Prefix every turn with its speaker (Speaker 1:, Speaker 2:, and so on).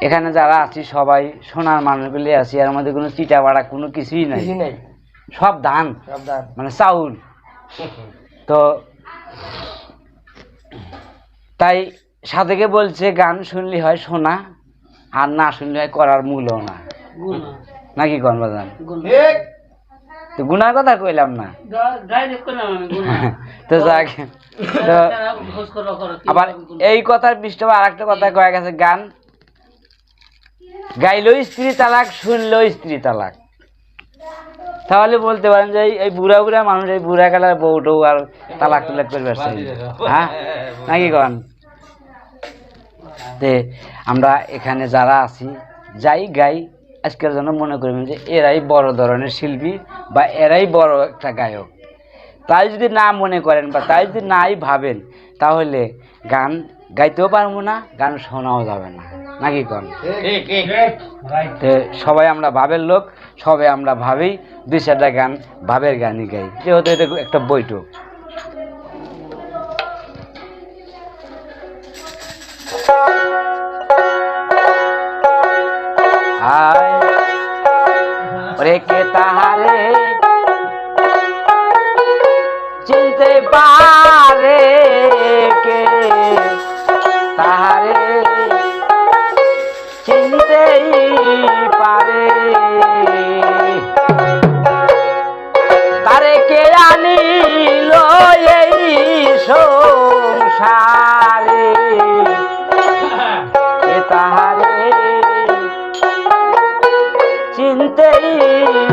Speaker 1: এখানে যারা আছি সবাই সোনার মানুষ বলে আছি আর আমাদের কোনো চিটা বাড়া কোনো কিছুই নাই। সব ধান। মানে চাউল। তো তাই সাধকে বলছে গান শুনলি হয় শোনা আর না শুনলি হয় করার মূলও না। নাকি কন বাজান?
Speaker 2: ঠিক
Speaker 1: তো গুনার কথা কইলাম না। তো যাক। তো আবার এই কথার পৃষ্ঠ আর একটা কথা কয়ে গেছে গান গাইলেও স্ত্রী তালাক শুনলেও স্ত্রী তালাক। তাহলে বলতে পারেন যে এই- বুড়া বুড়া মানুষ, এই বুড়া কালার বউটৌ আর তালাক তুলাক করবে হ্যাঁ? নাকি কন? তে আমরা এখানে যারা আছি, যাই গাই, আজকের জন্য মনে করবেন যে এরাই বড় ধরনের শিল্পী বা এরাই বড় একটা গায়ক। তাই যদি না মনে করেন বা তাই যদি নাই ভাবেন, তাহলে গান গাইতেও পারব না গান শোনাও যাবে না। নাকি কন? সবাই আমরা ভাবের লোক সবাই আমরা ভাবি দুই চারটা গান ভাবের গানই গাই। যেহেতু এটা একটা বৈঠক। রেখে তাহারে? চিনতে পারে কে? যেতেই পারে। তারে কে আনিল এই চিনতেই